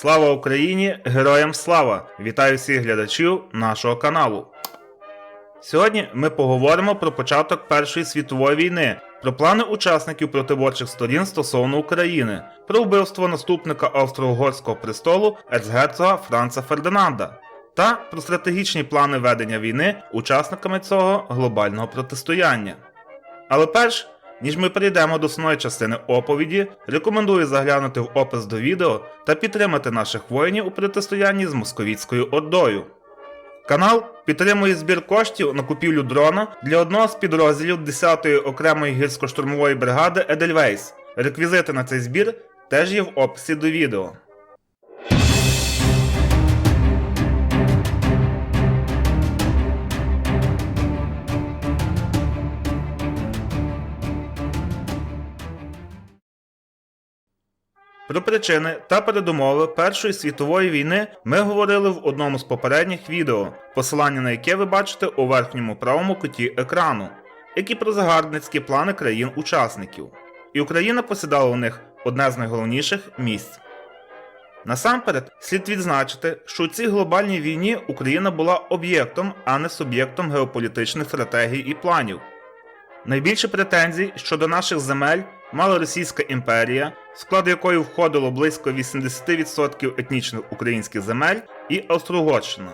Слава Україні! Героям слава! Вітаю всіх глядачів нашого каналу. Сьогодні ми поговоримо про початок Першої світової війни, про плани учасників протиборчих сторін стосовно України, про вбивство наступника австро-угорського престолу ерцгерцога Франца Фердинанда та про стратегічні плани ведення війни учасниками цього глобального протистояння. Але перш ніж ми перейдемо до основної частини оповіді, рекомендую заглянути в опис до відео та підтримати наших воїнів у протистоянні з московітською ордою. Канал підтримує збір коштів на купівлю дрона для одного з підрозділів 10-ї окремої гірсько-штурмової бригади Едельвейс. Реквізити на цей збір теж є в описі до відео. Про причини та передумови Першої світової війни ми говорили в одному з попередніх відео, посилання на яке ви бачите у верхньому правому куті екрану, які про загарбницькі плани країн-учасників. І Україна посідала у них одне з найголовніших місць. Насамперед, слід відзначити, що у цій глобальній війні Україна була об'єктом, а не суб'єктом геополітичних стратегій і планів. Найбільше претензій щодо наших земель мала Російська імперія, склад якої входило близько 80% етнічних українських земель, і Австро-Угорщина.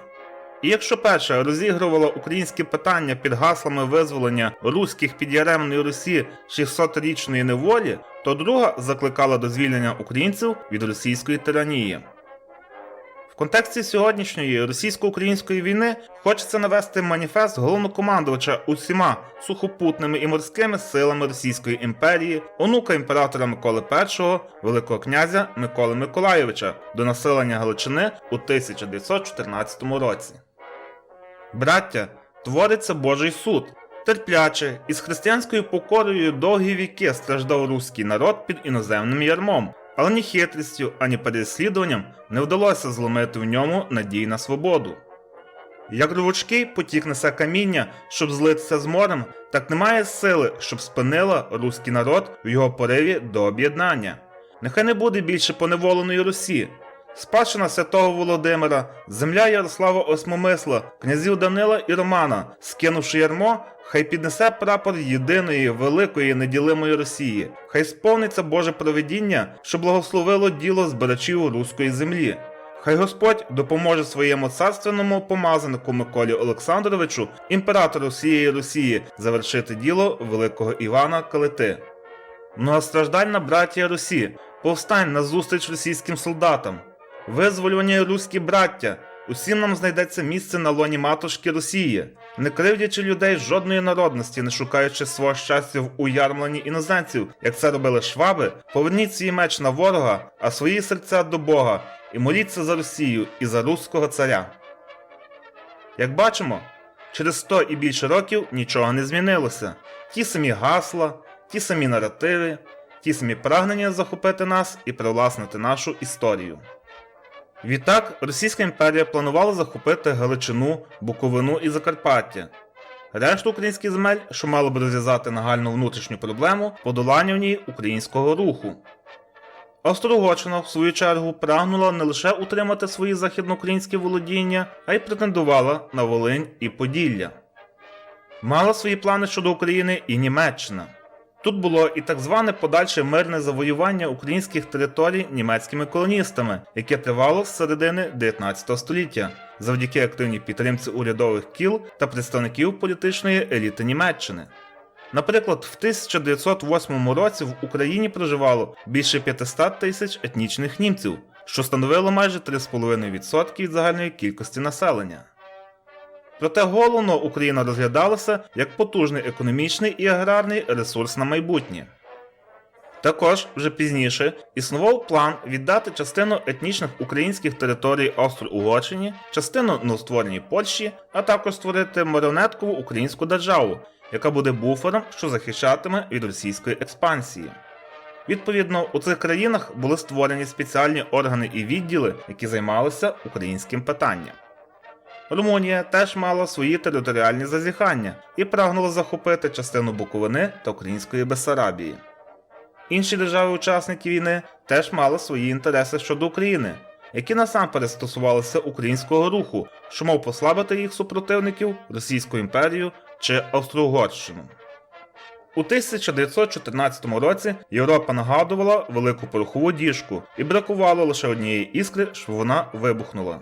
І якщо перша розігрувала українські питання під гаслами визволення руських під Яремної Русі 600-річної неволі, то друга закликала до звільнення українців від російської тиранії. В контексті сьогоднішньої російсько-української війни хочеться навести маніфест головнокомандувача усіма сухопутними і морськими силами Російської імперії, онука імператора Миколи І, Великого князя Миколи Миколайовича до населення Галичини у 1914 році. Браття, твориться Божий суд. Терпляче і з християнською покорою довгі віки страждав руський народ під іноземним ярмом, але ні хитрістю, ані переслідуванням не вдалося зломити в ньому надій на свободу. Як рвучкий потік несе каміння, щоб злитися з морем, так немає сили, щоб спинила руський народ в його пориві до об'єднання. Нехай не буде більше поневоленої Русі. Спадщина святого Володимира, земля Ярослава Осмомисла, князів Данила і Романа, скинувши ярмо, хай піднесе прапор єдиної великої неділимої Росії, хай сповниться Боже провидіння, що благословило діло збирачів руської землі. Хай Господь допоможе своєму царственному помазанику Миколі Олександровичу, імператору всієї Росії, завершити діло великого Івана Калити. Многостраждальна братія Русі, повстань на зустріч російським солдатам. Визволювані руські браття, усім нам знайдеться місце на лоні матушки Росії, не кривдячи людей жодної народності, не шукаючи свого щастя в уярмленні іноземців, як це робили шваби, поверніть свій меч на ворога, а свої серця до Бога, і моліться за Росію і за руського царя. Як бачимо, через 100 і більше років нічого не змінилося. Ті самі гасла, ті самі наративи, ті самі прагнення захопити нас і привласнити нашу історію. Відтак, Російська імперія планувала захопити Галичину, Буковину і Закарпаття. Решту українських земель, що мало б розв'язати нагальну внутрішню проблему, подолання в ній українського руху. Австро-Угорщина, в свою чергу, прагнула не лише утримати свої західноукраїнські володіння, а й претендувала на Волинь і Поділля. Мала свої плани щодо України і Німеччина. Тут було і так зване подальше мирне завоювання українських територій німецькими колоністами, яке тривало з середини 19 століття, завдяки активній підтримці урядових кіл та представників політичної еліти Німеччини. Наприклад, в 1908 році в Україні проживало більше 500 тисяч етнічних німців, що становило майже 3,5% від загальної кількості населення. Проте головно Україна розглядалася як потужний економічний і аграрний ресурс на майбутнє. Також вже пізніше існував план віддати частину етнічних українських територій Австро-Угорщині, частину новоствореній Польщі, а також створити маріонеткову українську державу, яка буде буфером, що захищатиме від російської експансії. Відповідно, у цих країнах були створені спеціальні органи і відділи, які займалися українським питанням. Румунія теж мала свої територіальні зазіхання і прагнула захопити частину Буковини та Української Бессарабії. Інші держави-учасники війни теж мали свої інтереси щодо України, які насамперед стосувалися українського руху, що мав послабити їх супротивників Російську імперію чи Австро-Угорщину. У 1914 році Європа нагадувала велику порохову діжку і бракувало лише однієї іскри, щоб вона вибухнула.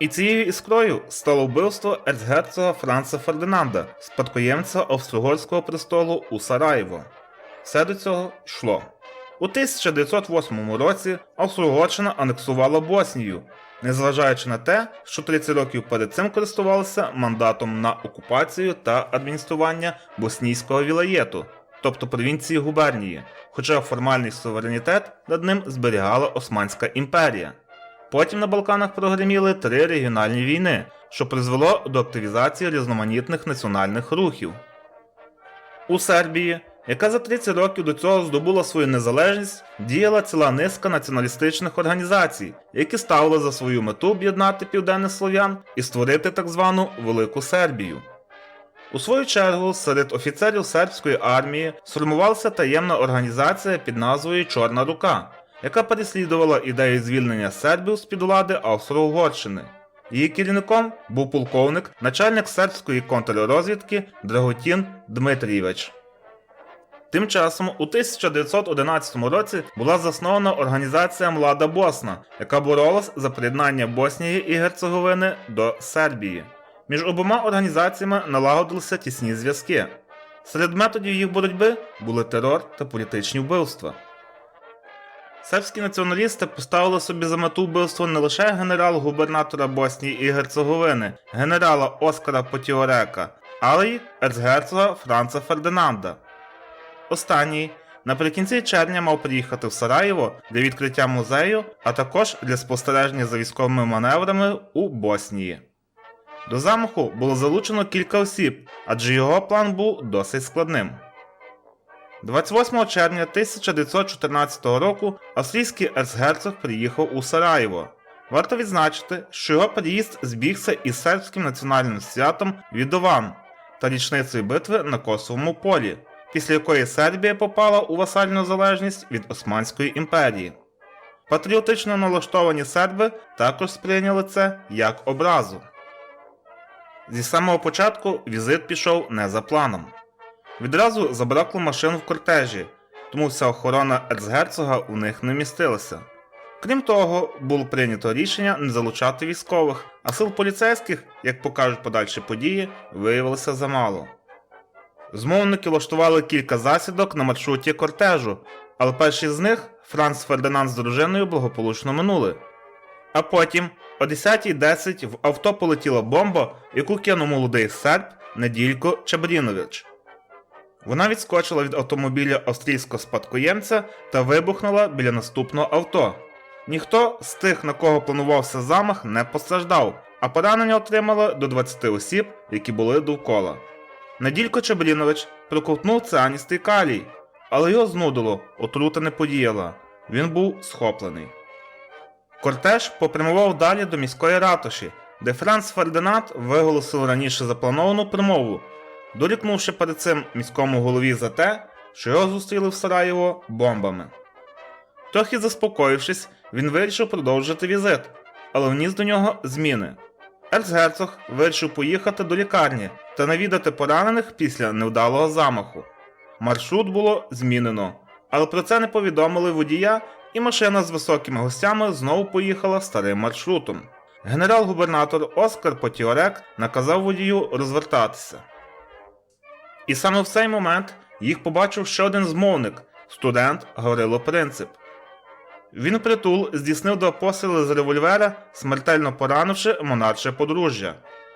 І цією іскрою стало вбивство ерцгерцога Франца Фердинанда, спадкоємця Австро-Угорського престолу у Сараєво. Все до цього йшло. У 1908 році Австро-Угорщина анексувала Боснію, незважаючи на те, що 30 років перед цим користувалася мандатом на окупацію та адміністрування боснійського вілаєту, тобто провінції губернії, хоча формальний суверенітет над ним зберігала Османська імперія. Потім на Балканах прогреміли три регіональні війни, що призвело до активізації різноманітних національних рухів. У Сербії, яка за 30 років до цього здобула свою незалежність, діяла ціла низка націоналістичних організацій, які ставили за свою мету об'єднати південних слов'ян і створити так звану Велику Сербію. У свою чергу, серед офіцерів сербської армії сформувалася таємна організація під назвою Чорна Рука, яка переслідувала ідею звільнення сербів з під влади Австро-Угорщини. Її керівником був полковник, начальник сербської контррозвідки Драготін Дмитрійович. Тим часом у 1911 році була заснована організація Млада Босна, яка боролась за приєднання Боснії і Герцеговини до Сербії. Між обома організаціями налагодилися тісні зв'язки. Серед методів їх боротьби були терор та політичні вбивства. Сербські націоналісти поставили собі за мету вбивство не лише генерал-губернатора Боснії і Герцеговини, генерала Оскара Потіорека, але й ерцгерцога Франца Фердинанда. Останній наприкінці червня мав приїхати в Сараєво для відкриття музею, а також для спостереження за військовими маневрами у Боснії. До замаху було залучено кілька осіб, адже його план був досить складним. 28 червня 1914 року австрійський ерцгерцог приїхав у Сараєво. Варто відзначити, що його приїзд збігся із сербським національним святом Відован та річницею битви на Косовому полі, після якої Сербія попала у васальну залежність від Османської імперії. Патріотично налаштовані серби також сприйняли це як образу. Зі самого початку візит пішов не за планом. Відразу забракло машин в кортежі, тому вся охорона ерцгерцога у них не містилася. Крім того, було прийнято рішення не залучати військових, а сил поліцейських, як покажуть подальші події, виявилося замало. Змовники влаштували кілька засідок на маршруті кортежу, але перший з них Франц Фердинанд з дружиною благополучно минули. А потім, о 10.10 в авто полетіла бомба, яку кинув молодий серб Неділько Чабрінович. Вона відскочила від автомобіля австрійського спадкоємця та вибухнула біля наступного авто. Ніхто з тих, на кого планувався замах, не постраждав, а поранення отримали до 20 осіб, які були довкола. Неділько Чабрінович проковтнув цианістий калій, але його знудило, отрута не подіяла. Він був схоплений. Кортеж попрямував далі до міської ратуші, де Франц Фердинанд виголосив раніше заплановану промову, дорікнувши перед цим міському голові за те, що його зустріли в Сараєво бомбами. Трохи заспокоївшись, він вирішив продовжити візит, але вніс до нього зміни. Ерцгерцог вирішив поїхати до лікарні та навідати поранених після невдалого замаху. Маршрут було змінено, але про це не повідомили водія, і машина з високими гостями знову поїхала старим маршрутом. Генерал-губернатор Оскар Потіорек наказав водію розвертатися. І саме в цей момент їх побачив ще один змовник студент Гаврило Принцип. Він притул здійснив два постріли з револьвера, смертельно поранивши монарче подружжя.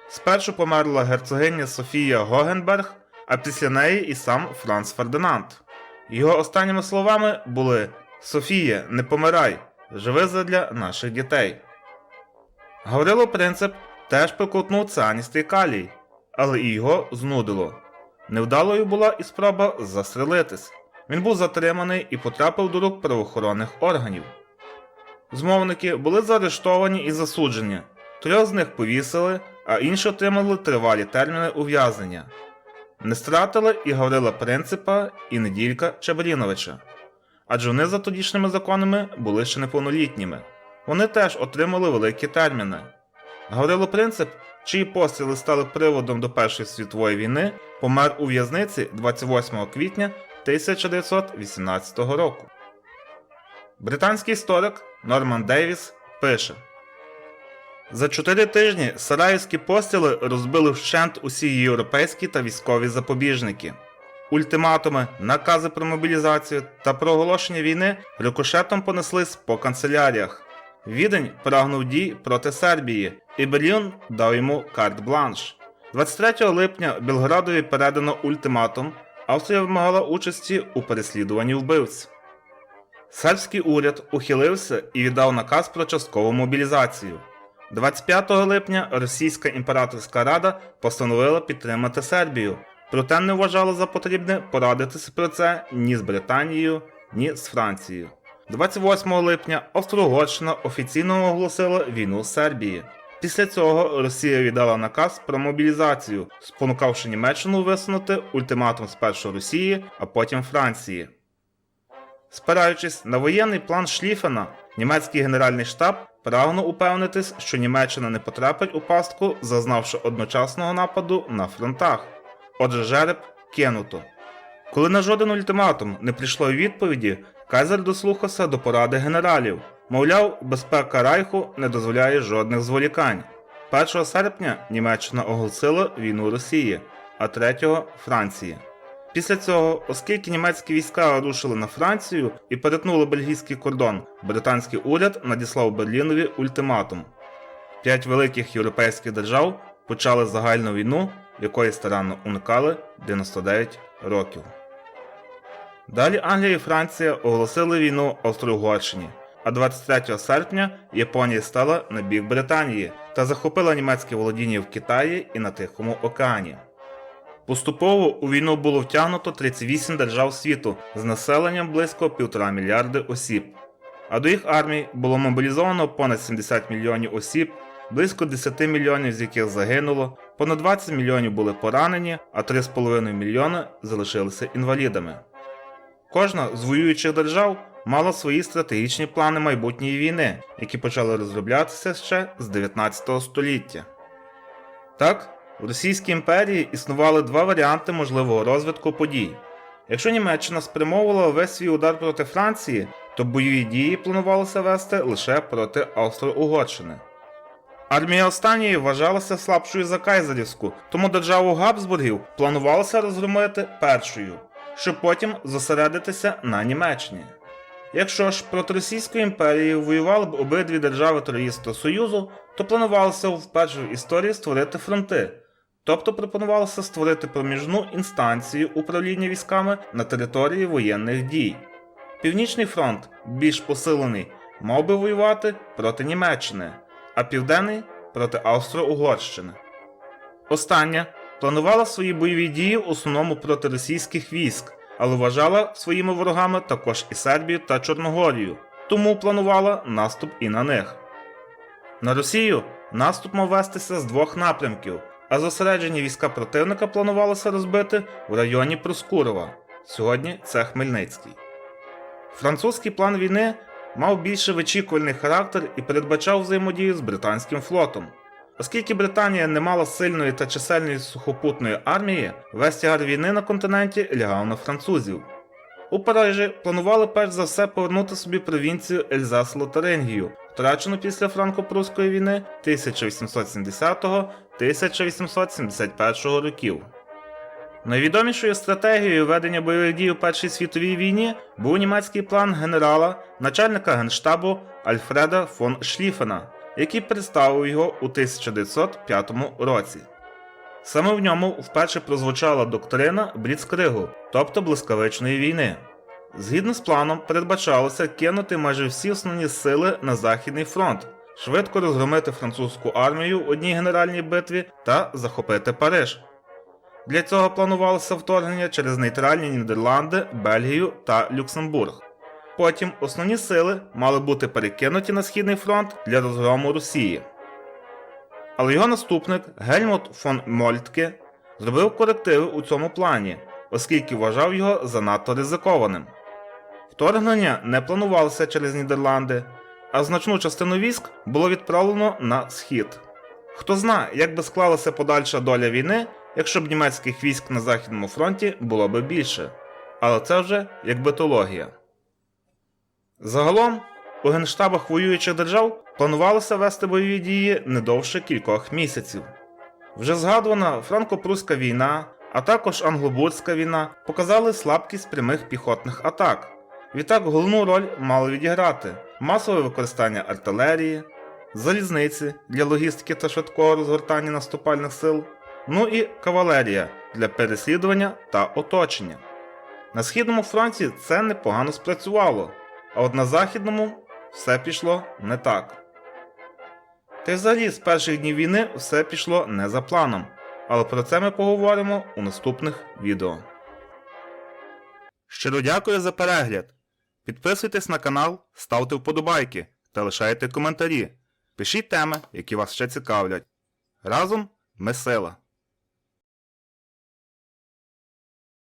Спершу померла герцогиня Софія Гогенберг, а після неї і сам Франц Фердинанд. Його останніми словами були Софія, не помирай, живи задля наших дітей. Гаврило Принцип теж проковтнув цианістий калій, але і його знудило. Невдалою була і спроба застрелитись. Він був затриманий і потрапив до рук правоохоронних органів. Змовники були заарештовані і засуджені. Трьох з них повісили, а інші отримали тривалі терміни ув'язнення. Не стратили і Гаврила Принципа, і Неділька Чабріновича, адже вони за тодішніми законами були ще неповнолітніми. вони теж отримали великі терміни. Гаврило Принцип, чиї постріли стали приводом до Першої світової війни, помер у в'язниці 28 квітня 1918 року. Британський історик Норман Дейвіс пише: За чотири тижні сараївські постріли розбили вщент усі європейські та військові запобіжники. Ультиматуми, накази про мобілізацію та про оголошення війни рикошетом понеслись по канцеляріях. Відень прагнув дій проти Сербії, і Берлін дав йому карт-бланш. 23 липня Білградові передано ультиматум. Австрія вимагала участі у переслідуванні вбивць. Сербський уряд ухилився і віддав наказ про часткову мобілізацію. 25 липня Російська імператорська рада постановила підтримати Сербію, проте не вважала за потрібне порадитися про це ні з Британією, ні з Францією. 28 липня Австро-Угорщина офіційно оголосила війну Сербії. Після цього Росія віддала наказ про мобілізацію, спонукавши Німеччину висунути ультиматум спершу Росії, а потім Франції. Спираючись на воєнний план Шліфена, німецький генеральний штаб прагнув упевнитись, що Німеччина не потрапить у пастку, зазнавши одночасного нападу на фронтах. Отже, жереб кинуто. Коли на жоден ультиматум не прийшло відповіді, Кайзер дослухався до поради генералів. Мовляв, безпека Райху не дозволяє жодних зволікань. 1 серпня Німеччина оголосила війну Росії, а 3 Франції. Після цього, оскільки німецькі війська рушили на Францію і перетнули бельгійський кордон, британський уряд надіслав Берлінові ультиматум. П'ять великих європейських держав почали загальну війну, якої старанно уникали 99 років. Далі Англія і Франція оголосили війну Австро-Угорщині, а 23 серпня Японія стала на бік Британії та захопила німецькі володіння в Китаї і на Тихому океані. Поступово у війну було втягнуто 38 держав світу з населенням близько 1,5 мільярди осіб, а до їх армій було мобілізовано понад 70 мільйонів осіб, близько 10 мільйонів з яких загинуло, понад 20 мільйонів були поранені, а 3,5 мільйони залишилися інвалідами. Кожна з воюючих держав мала свої стратегічні плани майбутньої війни, які почали розроблятися ще з 19 століття. Так, в Російській імперії існували два варіанти можливого розвитку подій. Якщо Німеччина спрямовувала весь свій удар проти Франції, то бойові дії планувалося вести лише проти Австро-Угорщини. Армія останньої вважалася слабшою за кайзерівську, тому державу Габсбургів планувалося розгромити першою, щоб потім зосередитися на Німеччині. Якщо ж проти Російської імперії воювали б обидві держави Троїстого Союзу, то планувалося вперше в історії створити фронти, тобто пропонувалося створити проміжну інстанцію управління військами на території воєнних дій. Північний фронт, більш посилений, мав би воювати проти Німеччини, а південний проти Австро-Угорщини. Остання планувала свої бойові дії в основному проти російських військ, але вважала своїми ворогами також і Сербію та Чорногорію, тому планувала наступ і на них. На Росію наступ мав вестися з двох напрямків, а зосереджені війська противника планувалося розбити в районі Проскурова. Сьогодні це Хмельницький. Французький план війни мав більше вичікувальний характер і передбачав взаємодію з британським флотом. Оскільки Британія не мала сильної та чисельної сухопутної армії, весь тягар війни на континенті лягав на французів. У Парижі планували перш за все повернути собі провінцію Ельзас Лотарингію, втрачену після франко-прусської війни 1870-1871 років. Найвідомішою стратегією ведення бойових дій у Першій світовій війні був німецький план генерала, начальника генштабу Альфреда фон Шліфена, який представив його у 1905 році. Саме в ньому вперше прозвучала доктрина Бліцкригу, тобто блискавичної війни. Згідно з планом, передбачалося кинути майже всі основні сили на Західний фронт, швидко розгромити французьку армію в одній генеральній битві та захопити Париж. Для цього планувалося вторгнення через нейтральні Нідерланди, Бельгію та Люксембург. Потім основні сили мали бути перекинуті на Східний фронт для розгрому Росії. Але його наступник Гельмут фон Мольтке зробив корективи у цьому плані, оскільки вважав його занадто ризикованим. Вторгнення не планувалося через Нідерланди, а значну частину військ було відправлено на схід. Хто знає, як би склалася подальша доля війни, якщо б німецьких військ на Західному фронті було би більше. Але це вже як битологія. Загалом, у генштабах воюючих держав планувалося вести бойові дії не довше кількох місяців. Вже згадувана франко-пруська війна, а також англобурська війна показали слабкість прямих піхотних атак. Відтак головну роль мали відіграти масове використання артилерії, залізниці для логістики та швидкого розгортання наступальних сил, ну і кавалерія для переслідування та оточення. На східному фронті це непогано спрацювало, а от на західному все пішло не так. Та й взагалі з перших днів війни все пішло не за планом, але про це ми поговоримо у наступних відео. Щиро дякую за перегляд. Підписуйтесь на канал, ставте вподобайки та лишайте коментарі. Пишіть теми, які вас ще цікавлять. Разом ми сила.